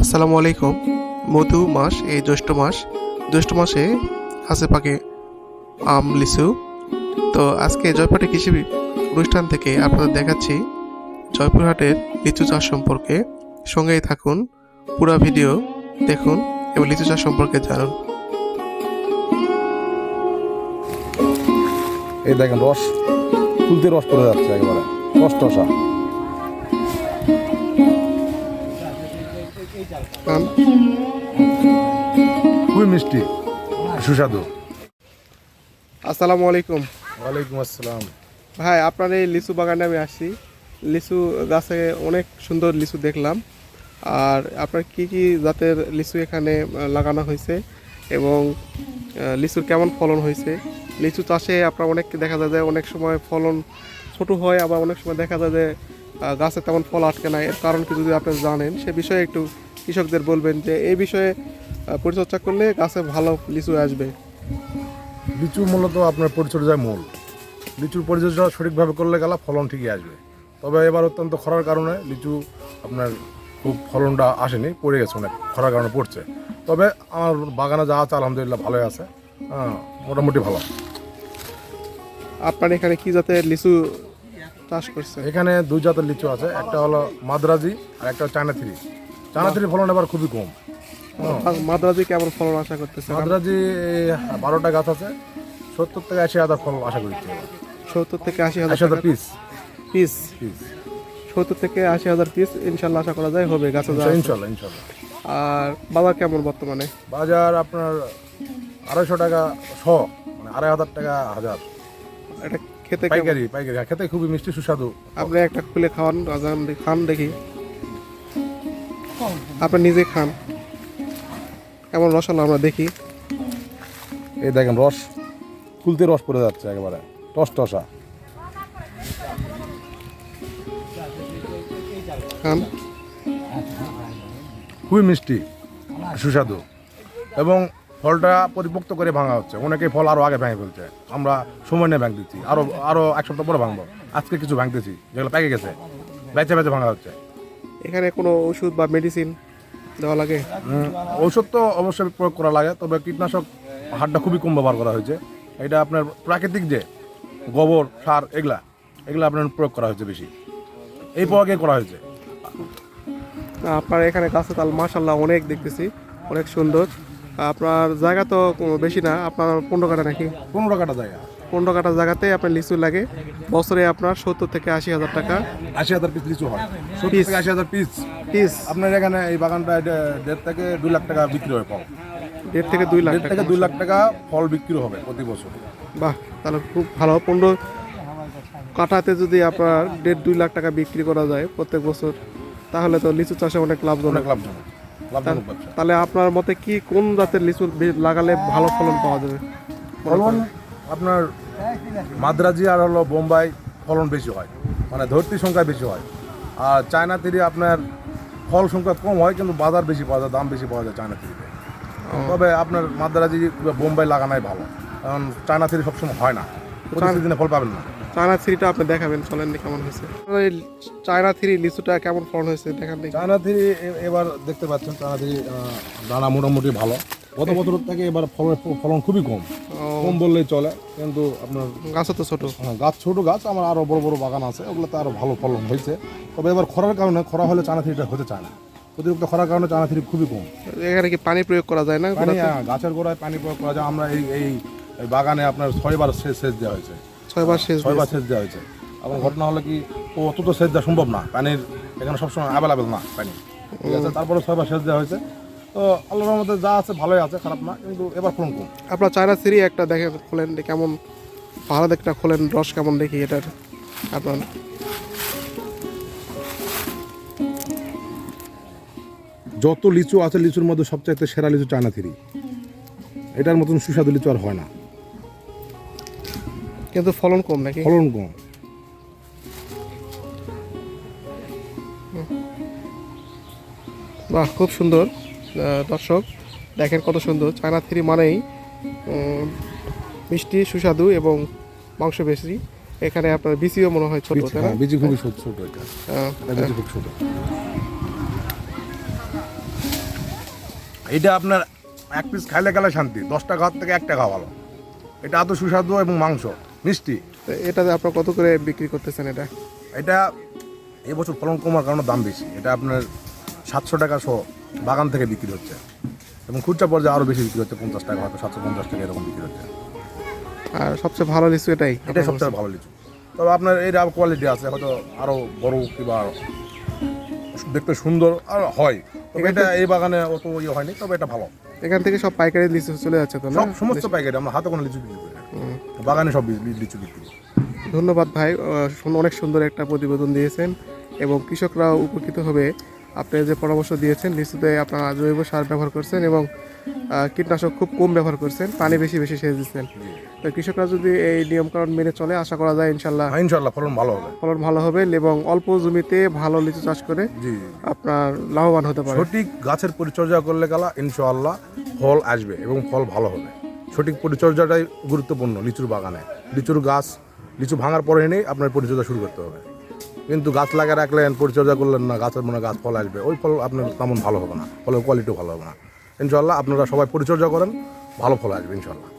আসসালামু আলাইকুম। মধু মাস, এই জ্যৈষ্ঠ মাস। জ্যৈষ্ঠ মাসে হাসে পাকে আম, লিচু। তো আজকে জয়পুরহাটে কৃষি অনুষ্ঠান থেকে আপনাদের দেখাচ্ছি জয়পুরহাটের লিচু চাষ সম্পর্কে। সঙ্গেই থাকুন, পুরো ভিডিও দেখুন এবং লিচু চাষ সম্পর্কে জানুন। এই দেখেন রস তুলতে রস পড়ে যাচ্ছে একেবারে রস টসা খুবই মিষ্টি সুস্বাদু। আসসালামু আলাইকুম। ওয়ালাইকুম আসসালাম। ভাই আপনার এই লিচু বাগানে আমি আসছি। লিচু গাছে অনেক সুন্দর লিচু দেখলাম। আর আপনার কি কি জাতের লিচু এখানে লাগানো হয়েছে? এবং লিচুর কেমন ফলন হয়েছে? লিচু চাষে আপনার অনেক দেখা যায় যে অনেক সময় ফলন ছোট হয় আবার অনেক সময় দেখা যায় যে গাছে তেমন ফল আটকে না। এর কারণ কি যদি আপনি জানেন সে বিষয়ে একটু কৃষকদের বলবেন যে এই বিষয়ে পরিচর্যা করলে গাছে ভালো লিচু আসবে। লিচু মূলত আপনার পরিচর্যায় মূল। লিচুর পরিচর্যা সঠিকভাবে করলে গেলে ফলন ঠিকই আসবে। তবে এবার অত্যন্ত খরার কারণে লিচু আপনার খুব ফলনটা আসেনি পড়ে গেছে অনেক খরার কারণে পড়ছে। তবে আমার বাগানে যা আছে আলহামদুলিল্লাহ ভালোই আছে। হ্যাঁ মোটামুটি ভালো। আপনার এখানে কি জাতের লিচু চাষ করছে এখানে দুই জাতের লিচু আছে একটা হলো মাদ্রাজি আর একটা চায়না থ্রি। চায়না থ্রি ফলন এবার খুবই কম। মাদ্রাজি কেমন ফলন আশা করতেছে? মাদ্রাজি বারোটা গাছ আছে সত্তর থেকে আশি হাজার ফল আশা করছি সত্তর থেকে আশি হাজার পিস পিস পিস সত্তর থেকে আশি হাজার পিস ইনশাল্লাহ আশা করা যায় হবে গাছে। ইনশাল্লাহ ইনশাল্লাহ। আর বাজার কেমন বর্তমানে? বাজার আপনার আড়াইশো টাকা শ মানে আড়াই হাজার টাকা হাজার। এটা খেতে পাইকারি পাইকারি খেতে খুবই মিষ্টি সুস্বাদু। আপনি একটা খুলে খাওয়ান খান দেখি। আপনি নিজে খান। কেমন রসালো আমরা দেখি। এই দেখেন রস তুলতে রস পড়ে যাচ্ছে একেবারে টস টসা। খান। খুবই মিষ্টি সুস্বাদু। এবং ফলটা পরিপক্ত করে ভাঙা হচ্ছে। অনেকে ফল আরও আগে ভেঙে ফেলছে। আমরা সময় নিয়ে ভাঙ দিচ্ছি। আরও আরও এক সপ্তাহ পরে ভাঙবো। আজকে কিছু ভাঙতেছি যেগুলো পেকে গেছে। বেঁচে বেঁচে ভাঙা হচ্ছে। এখানে কোনো ওষুধ বা মেডিসিন দেওয়া লাগে? ঔষধ তো অবশ্যই প্রয়োগ করা লাগে তবে কীটনাশক হারটা খুবই কম ব্যবহার করা হয়েছে। এটা আপনার প্রাকৃতিক যে গোবর সার এগুলা এগুলা আপনার প্রয়োগ করা হয়েছে বেশি। এই প্রয়োগে করা হয়েছে। আপনার এখানে গাছে তাল মাসাল্লাহ অনেক দেখতেছি অনেক সুন্দর। আপনার জায়গা তো বেশি না আপনার পনেরো কাটা নাকি? পনেরো কাটা জায়গা। পনেরো কাটা জায়গাতে আপনার লিচু লাগে। বছরে আপনার সত্তর থেকে আশি হাজার টাকা। আশি হাজার পিস লিচু হয়। সত্তর থেকে আশি হাজার পিস পিস আপনার এখানে এই বাগানটা দেড় থেকে দুই লাখ টাকা বিক্রি হয় ফল। দেড় থেকে দুই লাখ থেকে দুই লাখ টাকা ফল বিক্রি হবে প্রতি বছর। বাহ তাহলে খুব ভালো। পনেরো কাঠাতে যদি আপনার দেড় দুই লাখ টাকা বিক্রি করা যায় প্রত্যেক বছর তাহলে তো লিচু চাষে অনেক লাভজনক। লাভজনক। তাহলে আপনার মতে কি কোন জাতের লিচু লাগালে ভালো ফলন পাওয়া যাবে? ফলন আপনার মাদ্রাজি আর হলো বোম্বাই ফলন বেশি হয়। মানে ধরতি সংখ্যা বেশি হয়। আর চায়না তিরি আপনার ফল সংখ্যা কম হয় কিন্তু বাজার বেশি পাওয়া যায় দাম বেশি পাওয়া যায় চায়না তিরিতে তবে আপনার মাদ্রাজি বোম্বাই লাগানোই ভালো। কারণ চায়না তিরি সবসময় হয় না। দিনে ফল পাবেন না। চায়না থ্রিটা আপনি দেখাবেন চলেন কেমন হয়েছে। চায়না থ্রি লিচুটা কেমন ফলন হয়েছে দেখান দেখি। চায়না থ্রি এবার দেখতে পাচ্ছেন চায়না থ্রি দানা মোটামুটি ভালো। গত বছর থেকে এবার ফলনের ফলন খুবই কম। কম বললেই চলে কিন্তু আপনার গাছও তো ছোট। হ্যাঁ, গাছ ছোটো গাছ আমার আরও বড় বড় বাগান আছে ওগুলোতে আরও ভালো ফলন হয়েছে। তবে এবার খরার কারণে খরা হলে চানা থ্রিটা হতে চায় না। অতিরিক্ত খরার কারণে চানা থ্রি খুবই কম। এখানে কি পানি প্রয়োগ করা যায় না হ্যাঁ, গাছের গোড়ায় পানি প্রয়োগ করা যায়। আমরা এই এই বাগানে আপনার ছয়বার সেচ সেচ দেওয়া হয়েছে। ছয়বার শেষ ছয়বার সেচ দেওয়া হয়েছে। এবং ঘটনা হলো কি ও অত তো সেচ দেওয়া সম্ভব না। পানির এখানে সবসময় অ্যাভেলেবেল না পানি। ঠিক আছে তারপরে ছয়বার সেচ দেওয়া হয়েছে। তো আল্লাহর মধ্যে যা আছে ভালোই আছে খারাপ না কিন্তু এবার ফলন কম আপনার চায়না থ্রি একটা দেখেন খোলেন দেখি কেমন ভালো একটা খোলেন রস কেমন দেখি এটার আপনার যত লিচু আছে লিচুর মধ্যে সবচাইতে সেরা লিচু চায়না থ্রি এটার মতন সুস্বাদু লিচু আর হয় না। কিন্তু ফলন কম নাকি? ফলন কম। বাহ খুব সুন্দর। দর্শক দেখেন কত সুন্দর। চায়না থ্রি মানেই মিষ্টি সুস্বাদু এবং মাংস বেশি এখানে আপনার বিসিও মনে হয় ছোট তাই না? হ্যাঁ, বীজ খুবই ছোট ছোট এটা। আহ, খুব ছোট। এটা আপনার এক পিস খাইলে গেলে শান্তি। দশ টাকা থেকে একটা টাকা ভালো। এটা এত সুস্বাদু এবং মাংস মিষ্টি। এটাতে আপনার কত করে বিক্রি করতেছেন এটা? এটা এবছর ফলন কমার কারণে দাম বেশি। এটা আপনার সাতশো টাকা সহ বাগান থেকে বিক্রি হচ্ছে। এবং খুচরা পর্যায়ে আরও বেশি বিক্রি হচ্ছে পঞ্চাশ টাকা হয়তো সাতশো পঞ্চাশ টাকা এরকম বিক্রি হচ্ছে। আর সবচেয়ে ভালো লিচু এটাই এটাই সবথেকে ভালো লিচু। তবে আপনার এর আর কোয়ালিটি আছে হয়তো আরও বড় কিংবা দেখতে সুন্দর আর হয়। তবে এটা এই বাগানে অত ইয়ে হয়নি তবে এটা ভালো। এখান থেকে সব পাইকারি লিচু চলে যাচ্ছে তো সব সমস্ত প্যাকেট আমরা হাতে কোনো লিচু বিক্রি করি বাগানে সব লিচু বিক্রি করি। ধন্যবাদ ভাই অনেক সুন্দর একটা প্রতিবেদন দিয়েছেন এবং কৃষকরাও উপকৃত হবে। আপনি যে পরামর্শ দিয়েছেন লিচুতে আপনারা জৈব সার ব্যবহার করছেন এবং কীটনাশক খুব কম ব্যবহার করছেন পানি বেশি বেশি সেচ দিচ্ছেন। তো কৃষকরা যদি এই নিয়মকানুন মেনে চলে আশা করা যায় ইনশাল্লাহ হ্যাঁ ইনশাল্লাহ ফলন ভালো হবে। ফলন ভালো হবে এবং অল্প জমিতে ভালো লিচু চাষ করে জি। আপনার লাভবান হতে পারে। সঠিক গাছের পরিচর্যা করলে গেলা ইনশাল্লাহ ফল আসবে এবং ফল ভালো হবে। সঠিক পরিচর্যাটাই গুরুত্বপূর্ণ লিচুর বাগানে। লিচুর গাছ লিচু ভাঙার পরে এনেই আপনার পরিচর্যা শুরু করতে হবে। কিন্তু গাছ লাগিয়ে রাখলেন, পরিচর্যা করলেন না, গাছের মনে গাছ ফল আসবে। ওই ফল আপনার তেমন ভালো হবে না, ফলের কোয়ালিটিও ভালো হবে না। ইনশাল্লাহ আপনারা সবাই পরিচর্যা করেন, ভালো ফল আসবে ইনশাআল্লাহ।